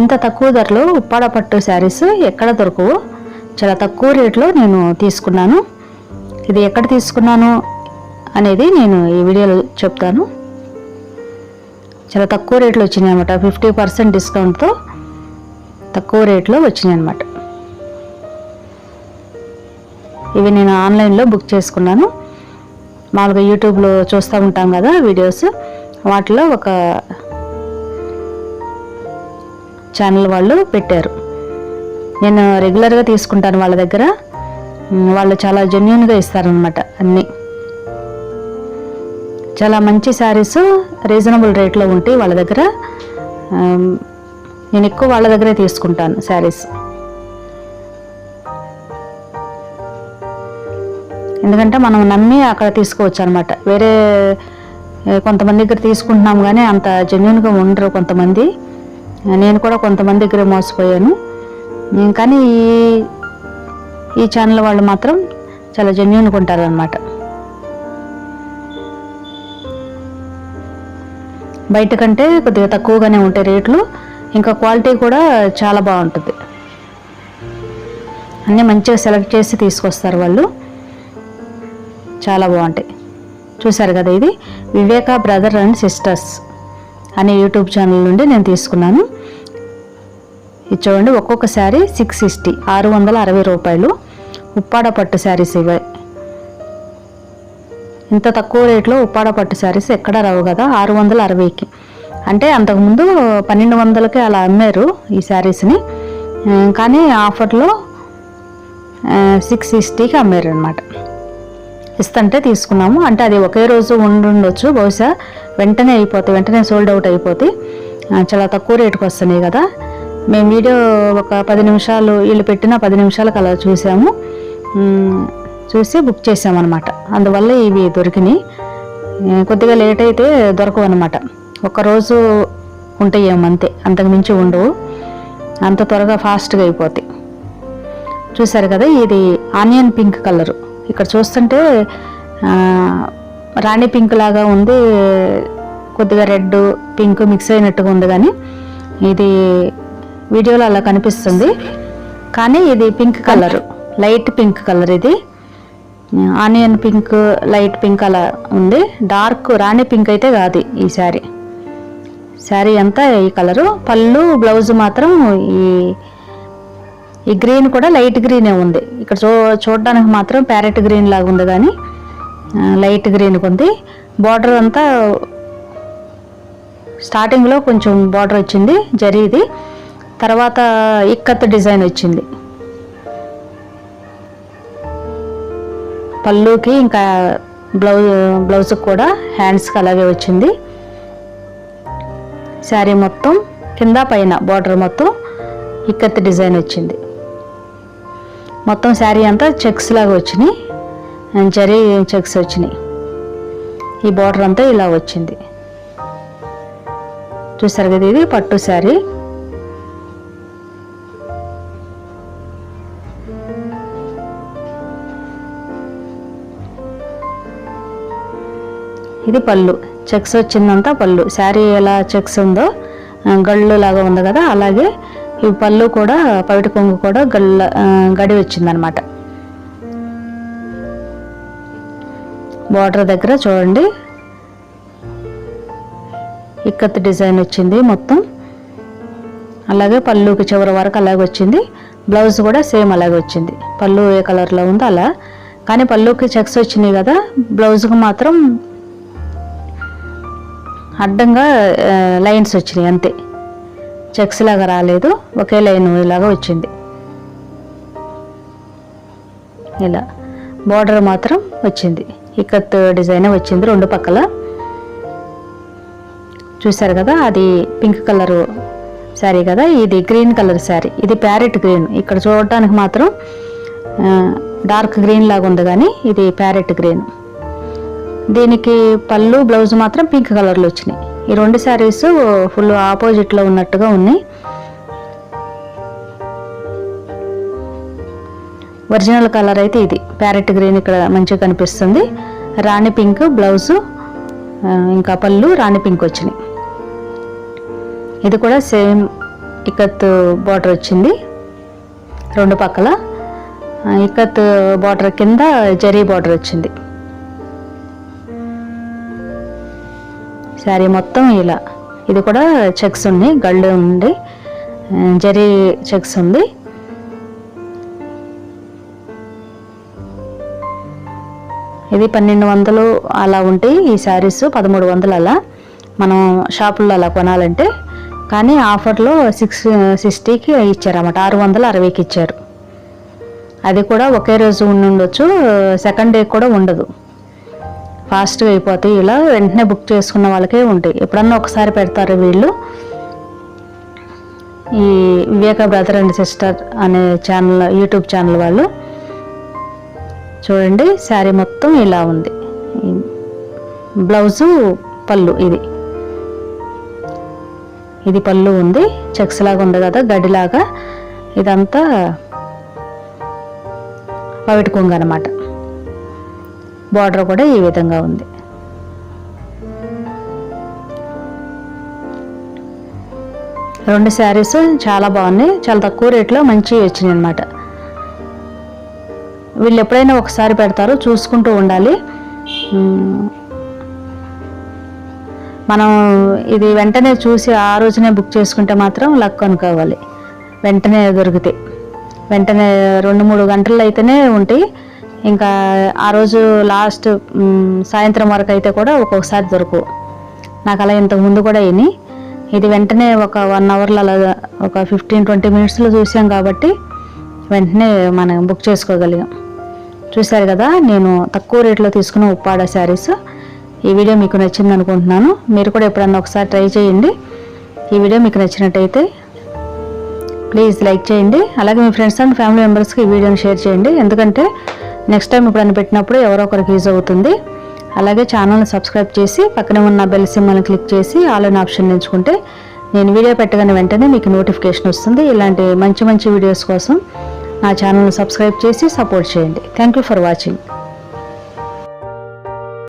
ఇంత తక్కువ ధరలో ఉప్పాడ పట్టు శారీస్ ఎక్కడ దొరకవు. చాలా తక్కువ రేట్లో నేను తీసుకున్నాను. ఇది ఎక్కడ తీసుకున్నాను అనేది నేను ఈ వీడియోలో చెప్తాను. చాలా తక్కువ రేట్లో వచ్చినాయి అనమాట ఫిఫ్టీ పర్సెంట్ డిస్కౌంట్తో తక్కువ రేట్లో వచ్చినాయి అనమాట ఇవి నేను ఆన్లైన్లో బుక్ చేసుకున్నాను. మామూలుగా యూట్యూబ్లో చూస్తూ ఉంటాం కదా వీడియోస్. వాటిలో ఒక ఛానల్ వాళ్ళు పెట్టారు. నేను రెగ్యులర్గా తీసుకుంటాను వాళ్ళ దగ్గర. వాళ్ళు చాలా జెన్యున్గా ఇస్తారనమాట అన్నీ. చాలా మంచి శారీస్ రీజనబుల్ రేట్లో ఉంటాయి వాళ్ళ దగ్గర. నేను ఎక్కువ వాళ్ళ దగ్గరే తీసుకుంటాను శారీస్ ఎందుకంటే మనం నమ్మి అక్కడ తీసుకోవచ్చు అనమాట వేరే కొంతమంది దగ్గర తీసుకుంటున్నాం కానీ అంత జెన్యున్గా ఉండరు కొంతమంది. నేను కూడా కొంతమంది దగ్గర మోసపోయాను. కానీ ఈ ఈ ఛానల్ వాళ్ళు మాత్రం చాలా జెన్యున్గా ఉంటారనమాట బయట కంటే కొద్దిగా తక్కువగానే ఉంటాయి రేట్లు ఇంకా క్వాలిటీ కూడా చాలా బాగుంటుంది. అన్నీ మంచిగా సెలెక్ట్ చేసి తీసుకొస్తారు వాళ్ళు. చాలా బాగుంటాయి. చూసారు కదా ఇది? వివేక బ్రదర్ అండ్ సిస్టర్స్ అనే యూట్యూబ్ ఛానల్ నుండి నేను తీసుకున్నాను. ఇది చూడండి ఒక్కొక్క శారీ సిక్స్ సిక్స్టీ ఆరు వందల అరవై రూపాయలు. ఉప్పాడ పట్టు శారీస్ ఇవే. ఇంత తక్కువ రేట్లో ఉప్పాడ పట్టు శారీస్ ఎక్కడ రావు కదా ఆరు వందల అరవైకి. అంటే అంతకుముందు పన్నెండు వందలకి అలా అమ్మారు ఈ శారీస్ని. కానీ ఆఫర్లో సిక్స్ సిక్స్టీకి అమ్మారు అనమాట ఇస్తంటే తీసుకున్నాము. అంటే అది ఒకే రోజు ఉండుండొచ్చు బహుశా వెంటనే అయిపోతాయి వెంటనే సోల్డ్ అవుట్ అయిపోతాయి చాలా తక్కువ రేటుకి వస్తున్నాయి కదా. మేము వీడియో ఒక పది నిమిషాలు వీళ్ళు పెట్టిన పది నిమిషాలకు అలా చూసాము. చూసి బుక్ చేసామన్నమాట. అందువల్ల ఇవి దొరికినాయి. కొద్దిగా లేట్ అయితే దొరకవు అనమాట ఒకరోజు ఉంటాయి అంతే. అంతకుమించి ఉండవు. అంత త్వరగా ఫాస్ట్గా అయిపోతాయి. చూసారు కదా ఇది ఆనియన్ పింక్ కలరు. ఇక్కడ చూస్తుంటే రాణి పింక్ లాగా ఉంది. కొద్దిగా రెడ్ పింక్ మిక్స్ అయినట్టుగా ఉంది కానీ ఇది వీడియోలో అలా కనిపిస్తుంది. కానీ ఇది pink colour. Light pink colour ఇది. ఆనియన్ పింక్ లైట్ పింక్ అలా ఉంది. డార్క్ రాణి పింక్ అయితే కాదు ఈ శారీ. శారీ అంతా ఈ కలరు. పళ్ళు బ్లౌజ్ మాత్రం ఈ ఈ గ్రీన్ కూడా లైట్ గ్రీనే ఉంది. ఇక్కడ చూ చూడడానికి మాత్రం ప్యారెట్ గ్రీన్ లాగా ఉంది కానీ లైట్ గ్రీన్ ఉంది బార్డర్ అంతా స్టార్టింగ్లో కొంచెం బార్డర్ వచ్చింది జరీది తర్వాత ఇక్కత్ డిజైన్ వచ్చింది. పళ్ళుకి ఇంకా బ్లౌజ్ బ్లౌజ్కి కూడా హ్యాండ్స్కి అలాగే వచ్చింది. శారీ మొత్తం కింద పైన బార్డర్ మొత్తం ఇక్కత్ డిజైన్ వచ్చింది. మొత్తం శారీ అంతా చెక్స్ లాగా వచ్చినాయి. అండ్ జరీ చెక్స్ వచ్చినాయి. ఈ బార్డర్ అంతా ఇలా వచ్చింది. చూసారు కదా ఇది? పట్టు శారీ. ఇది పళ్ళు. చెక్స్ వచ్చిందంతా పళ్ళు. శారీ ఎలా చెక్స్ ఉందో గళ్ళు లాగా ఉంది కదా అలాగే ఈ పళ్ళు కూడా పవిటి కొంగు కూడా గళ్ళ గడి వచ్చిందనమాట బార్డర్ దగ్గర చూడండి. ఇక్కత్ డిజైన్ వచ్చింది మొత్తం. అలాగే పళ్ళుకి చివరి వరకు అలాగే వచ్చింది. బ్లౌజ్ కూడా సేమ్ అలాగే వచ్చింది. పళ్ళు ఏ కలర్లో ఉందో అలా. కానీ పళ్ళుకి చెక్స్ వచ్చినాయి కదా బ్లౌజ్కి మాత్రం అడ్డంగా లైన్స్ వచ్చినాయి అంతే. చెక్స్ లాగా రాలేదు ఒకే లైన్ ఇలాగా వచ్చింది. ఇలా. బార్డర్ మాత్రం వచ్చింది. ఇక్కత్ డిజైన్ వచ్చింది రెండు పక్కల. చూసారు కదా అది పింక్ కలర్ శారీ కదా ఇది గ్రీన్ కలర్ శారీ ఇది ప్యారెట్ గ్రీన్ ఇక్కడ చూడటానికి మాత్రం డార్క్ గ్రీన్ లాగా ఉంది కానీ ఇది ప్యారెట్ గ్రీన్ దీనికి పళ్ళు బ్లౌజ్ మాత్రం పింక్ కలర్లో వచ్చినాయి. ఈ రెండు శారీస్ ఫుల్ ఆపోజిట్లో ఉన్నట్టుగా ఉన్నాయి. ఒరిజినల్ కలర్ అయితే ఇది. ప్యారెట్ గ్రీన్ ఇక్కడ మంచిగా కనిపిస్తుంది. రాణి పింక్ బ్లౌజు ఇంకా పళ్ళు రాణి పింక్ వచ్చినాయి. ఇది కూడా సేమ్ ఇక్కత్ బార్డర్ వచ్చింది. రెండు పక్కల. ఇక్కత్ బార్డర్ కింద జరీ బార్డర్ వచ్చింది. శారీ మొత్తం ఇలా. ఇది కూడా చెక్స్ ఉన్నాయి గళ్ళు ఉంది. జరీ చెక్స్ ఉంది. ఇది పన్నెండు వందలు అలా ఉంటాయి ఈ శారీస్ పదమూడు వందలు అలా మనం షాపుల్లో అలా కొనాలంటే. కానీ ఆఫర్లో సిక్స్ సిక్స్టీకి ఇచ్చారన్నమాట ఆరు వందల అరవైకి ఇచ్చారు. అది కూడా ఒకే రోజు ఉండొచ్చు సెకండ్ డే కూడా ఉండదు. ఫాస్ట్గా అయిపోతాయి ఇలా వెంటనే బుక్ చేసుకున్న వాళ్ళకే ఉంటాయి. ఎప్పుడన్నా ఒకసారి పెడతారు వీళ్ళు. ఈ వివేక బ్రదర్ అండ్ సిస్టర్ అనే ఛానల్ యూట్యూబ్ ఛానల్ వాళ్ళు. చూడండి శారీ మొత్తం ఇలా ఉంది. బ్లౌజు పళ్ళు ఇది. ఇది పళ్ళు ఉంది చెక్స్ లాగా ఉంది కదా గడిలాగా ఇదంతా పవిటి కొంగు అనమాట బార్డర్ కూడా ఈ విధంగా ఉంది. రెండు శారీస్ చాలా బాగున్నాయి చాలా తక్కువ రేట్లో మంచి వచ్చినాయి అనమాట వీళ్ళు ఎప్పుడైనా ఒకసారి పెడతారో చూసుకుంటూ ఉండాలి. మనం ఇది వెంటనే చూసి ఆ రోజునే బుక్ చేసుకుంటే మాత్రం లక్ అనుకోవాలి. వెంటనే దొరుకుతాయి వెంటనే రెండు మూడు గంటల్లో అయితేనే ఉంటాయి. ఇంకా ఆ రోజు లాస్ట్ సాయంత్రం వరకు అయితే కూడా ఒక్కొక్కసారి దొరకవు నాకు అలా ఇంతకు ముందు కూడా అయినాయి. ఇది వెంటనే ఒక వన్ అవర్లో అలా ఒక ఫిఫ్టీన్ ట్వంటీ మినిట్స్లో చూసాం కాబట్టి వెంటనే మనం బుక్ చేసుకోగలిగాం. చూశారు కదా నేను తక్కువ రేట్లో తీసుకున్న ఉప్పాడ శారీస్. ఈ వీడియో మీకు నచ్చింది అనుకుంటున్నాను. మీరు కూడా ఎప్పుడన్నా ఒకసారి ట్రై చేయండి. ఈ వీడియో మీకు నచ్చినట్టయితే ప్లీజ్ లైక్ చేయండి. అలాగే మీ ఫ్రెండ్స్ అండ్ ఫ్యామిలీ మెంబర్స్కి ఈ వీడియోని షేర్ చేయండి. ఎందుకంటే నెక్స్ట్ టైం ఎప్పుడైనా పెట్టినప్పుడు ఎవరో ఒకరికి యూజ్ అవుతుంది. అలాగే ఛానల్ని సబ్స్క్రైబ్ చేసి పక్కనే ఉన్న బెల్ సింబల్ని క్లిక్ చేసి ఆల్ అనే ఆప్షన్ ఎంచుకుంటే నేను వీడియో పెట్టగానే వెంటనే మీకు నోటిఫికేషన్ వస్తుంది. ఇలాంటి మంచి మంచి వీడియోస్ కోసం నా ఛానల్ను సబ్స్క్రైబ్ చేసి సపోర్ట్ చేయండి. Thank you for watching